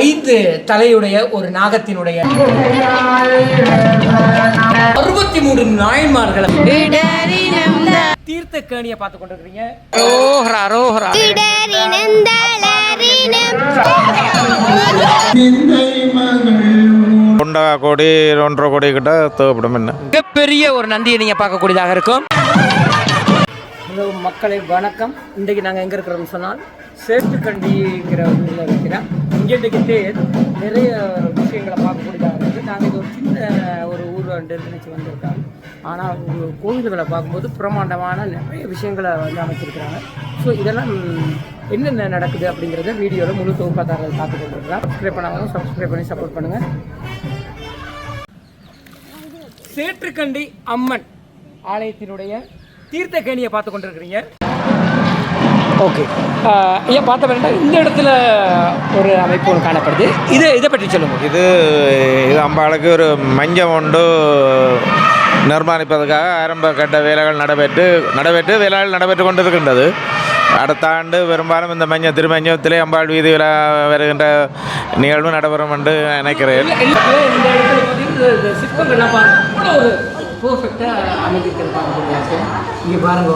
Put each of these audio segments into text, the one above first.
ஐந்து தலையுடைய ஒரு நாகத்தினுடைய அறுபத்தி மூன்று நாயன்மார்களை தீர்த்த கேணியை பார்த்து கொண்டிருக்கிறீங்க. ரோஹரா ரோஹரா ஒன்றரை கோடி ஒன்றரை கோடி கிட்ட தேவைப்படும் என்ன? மிகப்பெரிய ஒரு நந்தியை நீங்க பார்க்கக்கூடியதாக இருக்கும். ஹலோ மக்களை வணக்கம். இன்றைக்கு நாங்கள் எங்கே இருக்கிறோம்னு சொன்னால் சேத்துக்கண்டிங்கிற ஊரில் இருக்கிறோம். இங்கே நிறைய விஷயங்களை பார்க்கக்கூடியதாக இருக்குது நாங்கள் இது ஒரு சின்ன ஒரு ஊர் நினைச்சு வந்திருக்கோம். ஆனால் கோவில்களை பார்க்கும்போது பிரமாண்டமான நிறைய விஷயங்களை வந்து அமைச்சிருக்கிறாங்க. ஸோ இதெல்லாம் என்னென்ன நடக்குது அப்படிங்கிறத வீடியோவில் முழு தொகுப்பாதாரர்கள் பார்த்து கொண்டிருக்கிறோம் சப்ஸ்கிரைப் பண்ணாலும் சப்ஸ்கிரைப் பண்ணி சப்போர்ட் பண்ணுங்கள் சேற்றுக்கண்டி அம்மன் ஆலயத்தினுடைய தீர்த்தக்கேணியை பார்த்து கொண்டிருக்கிறீங்க. ஓகே. ஐயா பார்த்த வேண்டாம். இந்த இடத்துல ஒரு அமைப்பு ஒன்று காணப்படுது. இது இதை பற்றி சொல்லுங்க. இது இது அம்பாளுக்கு ஒரு மஞ்சம் உண்டு நிர்மாணிப்பதற்காக ஆரம்ப கட்ட வேலைகள் நடைபெற்று நடைபெற்று வேலைகள் நடைபெற்று கொண்டிருக்கின்றது. அடுத்த ஆண்டு பெரும்பாலும் இந்த மஞ்ச திருமஞ்சத்திலே அம்பாள் வீதி விழா வருகின்ற நிகழ்வு நடைபெறும் என்று நினைக்கிறேன். இங்கே பாருங்க.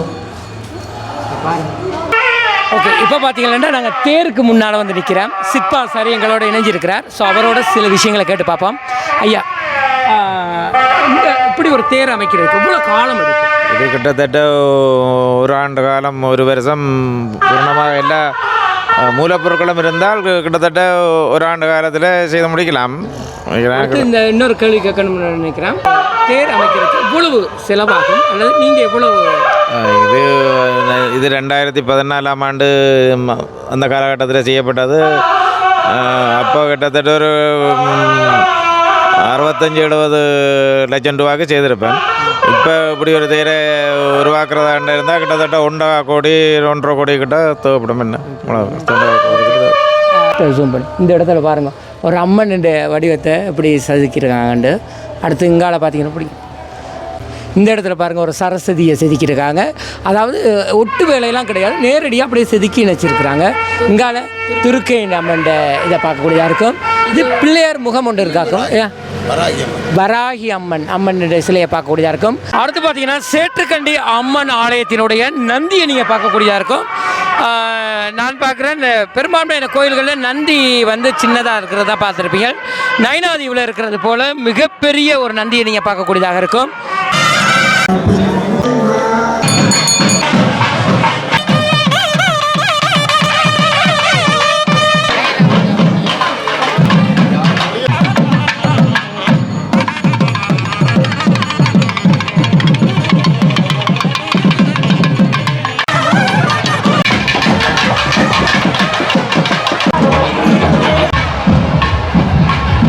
ஓகே இப்போ பார்த்தீங்கன்னா நாங்கள் தேருக்கு முன்னால் வந்து நிற்கிறோம் சிற்பா சார் எங்களோட இணைஞ்சிருக்கிறார். ஸோ அவரோட சில விஷயங்களை கேட்டு பார்ப்போம். ஐயா இந்த இப்படி ஒரு தேர் அமைக்கிறதுக்கு எவ்வளோ காலம் எடுக்கும்? இது கிட்டத்தட்ட ஒரு ஆண்டு காலம் ஒரு வருஷம் பூர்ணமாக எல்லா மூலப்பொருட்களும் இருந்தால் கிட்டத்தட்ட ஒரு ஆண்டு காலத்தில் செய்து முடிக்கலாம். இந்த இன்னொரு கேள்வி கேட்கணும்னு நினைக்கிறேன். தேர் அமைக்கிறதுக்கு எவ்வளவு செலவாகும்? அல்லது நீங்கள் எவ்வளவு இது இது ரெண்டாயிரத்தி பதினாலாம் ஆண்டு அந்த காலகட்டத்தில் செய்யப்பட்டது. அப்போ கிட்டத்தட்ட ஒரு அறுபத்தஞ்சு எழுபது லட்சம் ரூபாய்க்கு செய்திருப்பேன். இப்போ இப்படி ஒரு தேரை உருவாக்குறதா இருந்தால் கிட்டத்தட்ட ஒன்றரை கோடி ஒன்றரை கோடி கிட்ட தேவைப்படும் என்ன? இந்த இடத்துல பாருங்க. ஒரு அம்மன் வடிவத்தை இப்படி செதுக்கியிருக்காங்கண்டு. அடுத்து இங்கால பார்த்தீங்கன்னா பிடிக்கும். இந்த இடத்துல பாருங்க ஒரு சரஸ்வதியை செதுக்கியிருக்காங்க. அதாவது ஒட்டு வேலையெல்லாம் கிடையாது. நேரடியாக அப்படியே செதுக்கி இணைச்சிருக்கிறாங்க. இங்கால துருக்கை அம்மன் இதை பார்க்கக்கூடியதாக இருக்கும் இது பிள்ளையார் முகம் ஒன்று இருக்காக்கும் ஏன் வராகி அம்மன். அம்மன் சிலையை பார்க்கக்கூடியதாக இருக்கும் அடுத்து பார்த்தீங்கன்னா சேற்றுக்கண்டி அம்மன் ஆலயத்தினுடைய நந்தியை நீங்கள் பார்க்கக்கூடியதாக இருக்கும் நான் பார்க்குறேன் இந்த பெரும்பான்மையான கோயில்களில் நந்தி வந்து சின்னதாக இருக்கிறதா பார்த்துருப்பீங்க நயனாதீவில் இருக்கிறது போல் மிகப்பெரிய ஒரு நந்தியை நீங்கள் பார்க்கக்கூடியதாக இருக்கும்.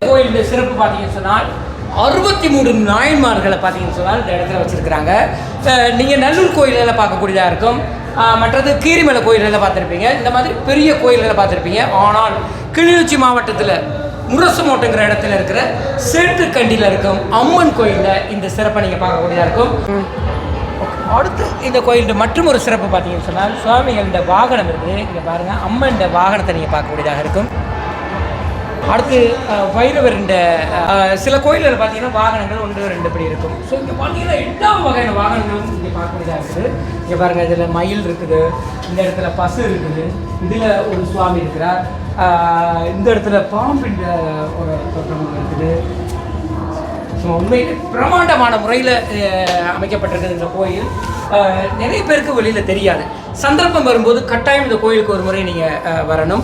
கோயிலுடைய சிறப்பு பார்த்தீங்கன்னு சொன்னால் அறுபத்தி மூணு நாயன்மார்களை பார்த்தீங்கன்னு சொன்னால் இந்த இடத்துல வச்சுருக்கிறாங்க. நீங்கள் நல்லூர் கோயில்களில் பார்க்கக்கூடியதாக இருக்கும். மற்றது கீரிமலை கோயில்களில் பார்த்துருப்பீங்க. இந்த மாதிரி பெரிய கோயில்களை பார்த்துருப்பீங்க. ஆனால் கிளிநொச்சி மாவட்டத்தில் முரசுமோட்டுங்கிற இடத்துல இருக்கிற சேற்றுக்கண்டியில் இருக்கும் அம்மன் கோயிலில் இந்த சிறப்பை நீங்கள் பார்க்கக்கூடியதாக இருக்கும். அடுத்து இந்த கோயிலில் மற்றும் ஒரு சிறப்பு பார்த்தீங்கன்னு சொன்னால் சுவாமிகள் இந்த வாகனம் இருக்குது. இங்கே பாருங்கள் அம்மன் வாகனத்தை நீங்கள் பார்க்கக்கூடியதாக இருக்கும். அடுத்து வைரவர் இந்த சில கோயில்களில் பார்த்தீங்கன்னா வாகனங்கள் ஒன்று ரெண்டு படி இருக்கும். ஸோ இங்கே பார்த்தீங்கன்னா எல்லா வகையான வாகனங்களும் இங்கே பார்க்கக்கூடியதாக இருக்குது. இங்கே பாருங்கள் இதில் மயில் இருக்குது இந்த இடத்துல பசு இருக்குது இதில் ஒரு சுவாமி இருக்கிறார். இந்த இடத்துல பாம்பின் ஒரு தோற்றம் இருக்குது. ஸோ உண்மையிலே பிரமாண்டமான முறையில் அமைக்கப்பட்டிருக்குது இந்த கோயில். நிறைய பேருக்கு வெளியில் தெரியாது. சந்தர்ப்பம் வரும்போது கட்டாயம் இந்த கோயிலுக்கு ஒரு முறை நீங்கள் வரணும்.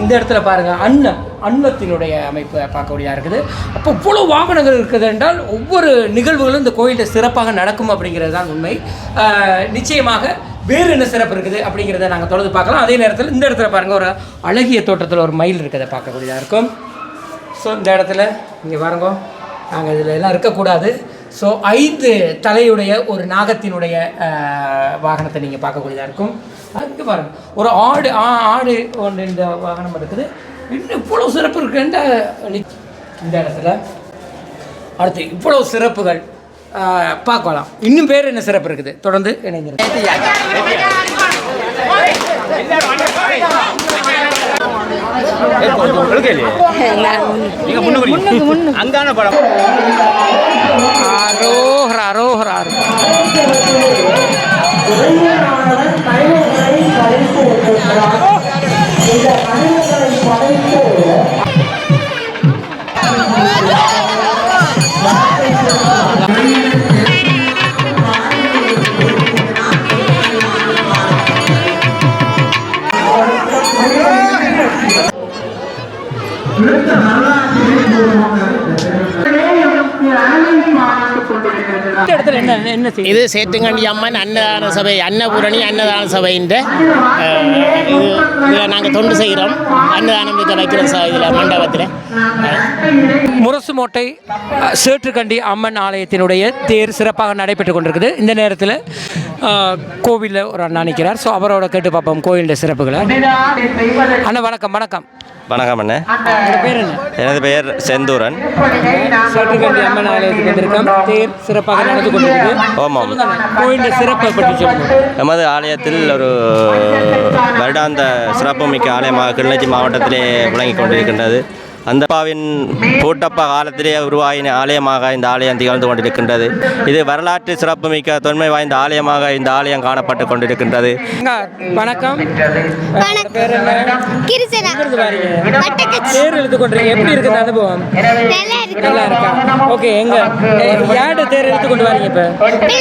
இந்த இடத்துல பாருங்கள் அன்னம் அன்னத்தினுடைய அமைப்பு பார்க்கக்கூடியதாக இருக்குது. அப்போ இவ்வளோ வாகனங்கள் இருக்குது என்றால் ஒவ்வொரு நிகழ்வுகளும் இந்த கோயிலில் சிறப்பாக நடக்கும் அப்படிங்கிறது தான் உண்மை. நிச்சயமாக வேறு என்ன சிறப்பு இருக்குது அப்படிங்கிறத நாங்கள் தொடர்ந்து பார்க்கலாம். அதே நேரத்தில் இந்த இடத்துல பாருங்கள் ஒரு அழகிய தோட்டத்தில் ஒரு மயில் இருக்கிறத பார்க்கக்கூடியதாக இருக்கும். ஸோ இந்த இடத்துல இங்கே பாருங்க நாங்கள் இதில் எல்லாம் இருக்கக்கூடாது. ஸோ ஐந்து தலையுடைய ஒரு நாகத்தினுடைய வாகனத்தை நீங்கள் பார்க்கக்கூடியதாக இருக்கும் அதுக்கு பாருங்கள் ஒரு ஆடு ஆ ஆடு ஒன்று இந்த வாகனம் இருக்குது இன்னும் இவ்வளோ சிறப்பு இருக்குன்ற இந்த இடத்துல அடுத்து இவ்வளோ சிறப்புகள் பார்க்கலாம் இன்னும் பேர் என்ன சிறப்பு இருக்குது தொடர்ந்து இணைந்திருக்கு அங்கான படம் அரோஹர அரோஹர இந்த இடத்துல என்ன என்ன செய்யுது இது சேத்துங்கண்டி அம்மன் அன்னதான சபை அன்னபூரணி அன்னதான சபைன்ற இது இதில் நாங்கள் தொண்டு செய்கிறோம் அன்னதானம் இதை வைக்கிற ச இதில் மண்டபத்தில். முரசுமோட்டை சேற்றுக்கண்டி அம்மன் ஆலயத்தினுடைய தேர் சிறப்பாக நடைபெற்று கொண்டிருக்குது. இந்த நேரத்தில் கோவிலில் ஒரு அண்ணா நிற்கிறார் ஸோ அவரோட கேட்டு பார்ப்போம் கோவிலுடைய சிறப்புகளை. அண்ணா வணக்கம் வணக்கம். வணக்கம் எனது பெயர் செந்தூரன். சேற்றுக்கண்டி அம்மன் ஆலயத்துக்கு வந்திருக்கோம். தேர் சிறப்பாக நடந்து ஆமாம். கோவிலுடைய சிறப்பை பற்றி எமது ஆலயத்தில் ஒரு வருடாந்த சிறப்புமிக்க ஆலயமாக கிளிநொச்சி மாவட்டத்திலே விளங்கிக் கொண்டிருக்கின்றது. அந்த அப்பாவின் பூட்டப்ப காலத்திலே உருவாகின ஆலயமாக இந்த ஆலயம் திகழ்ந்து கொண்டிருக்கின்றது. இது வரலாற்று சிறப்புமிக்க தொன்மை வாய்ந்த ஆலயமாக இந்த ஆலயம் காணப்பட்டு கொண்டிருக்கின்றது. வணக்கம். பேர் எழுத்து கொண்டிருக்கீங்க எப்படி இருக்குது அந்த அனுபவம்? நல்லா இருக்கு. நல்லா இருக்கா? ஓகே எங்க? யார்கிட்ட தேர் எடுத்து கொண்டு வரீங்க இப்போ? ஓகே.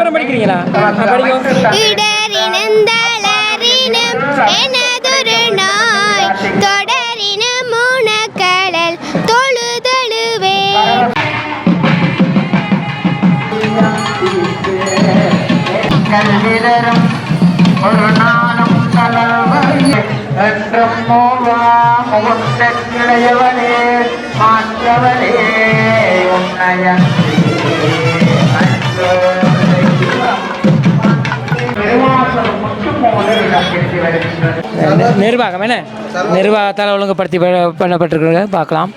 ஒரு படிக்கிறீங்களா? படிக்கும் இடரினம் தளரினம் எனதொரு முகுந்தக்கிளையவனே மாற்றவனே உன்னைய நிர்வாகம் என்ன? நிர்வாகத்தால் ஒழுங்குபடுத்தி பண்ணப்பட்டிருக்கிறது. பார்க்கலாம்.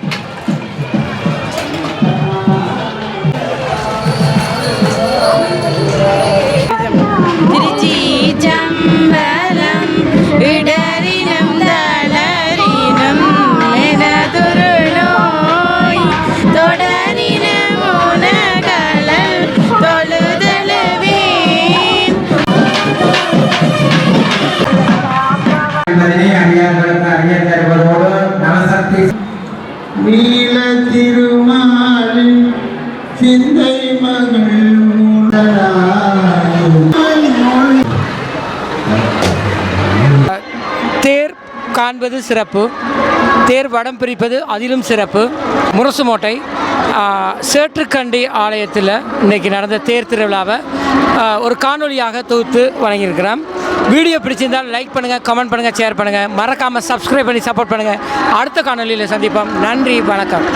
திருச்சி திருமாலின் சிந்தை மகள் தேர் காண்பது சிறப்பு. தேர் வடம் பிரிப்பது அதிலும் சிறப்பு. முரசுமோட்டை சேற்றுக்கண்டி ஆலயத்தில் இன்னைக்கு நடந்த தேர் திருவிழாவை ஒரு காணொளியாக தொகுத்து வழங்கியிருக்கிறேன் வீடியோ பிடிச்சிருந்தால் லைக் பண்ணுங்கள் கமெண்ட் பண்ணுங்கள் ஷேர் பண்ணுங்கள் மறக்காமல் சப்ஸ்கிரைப் பண்ணி சப்போர்ட் பண்ணுங்கள் அடுத்த காணொலியில் சந்திப்போம். நன்றி வணக்கம்.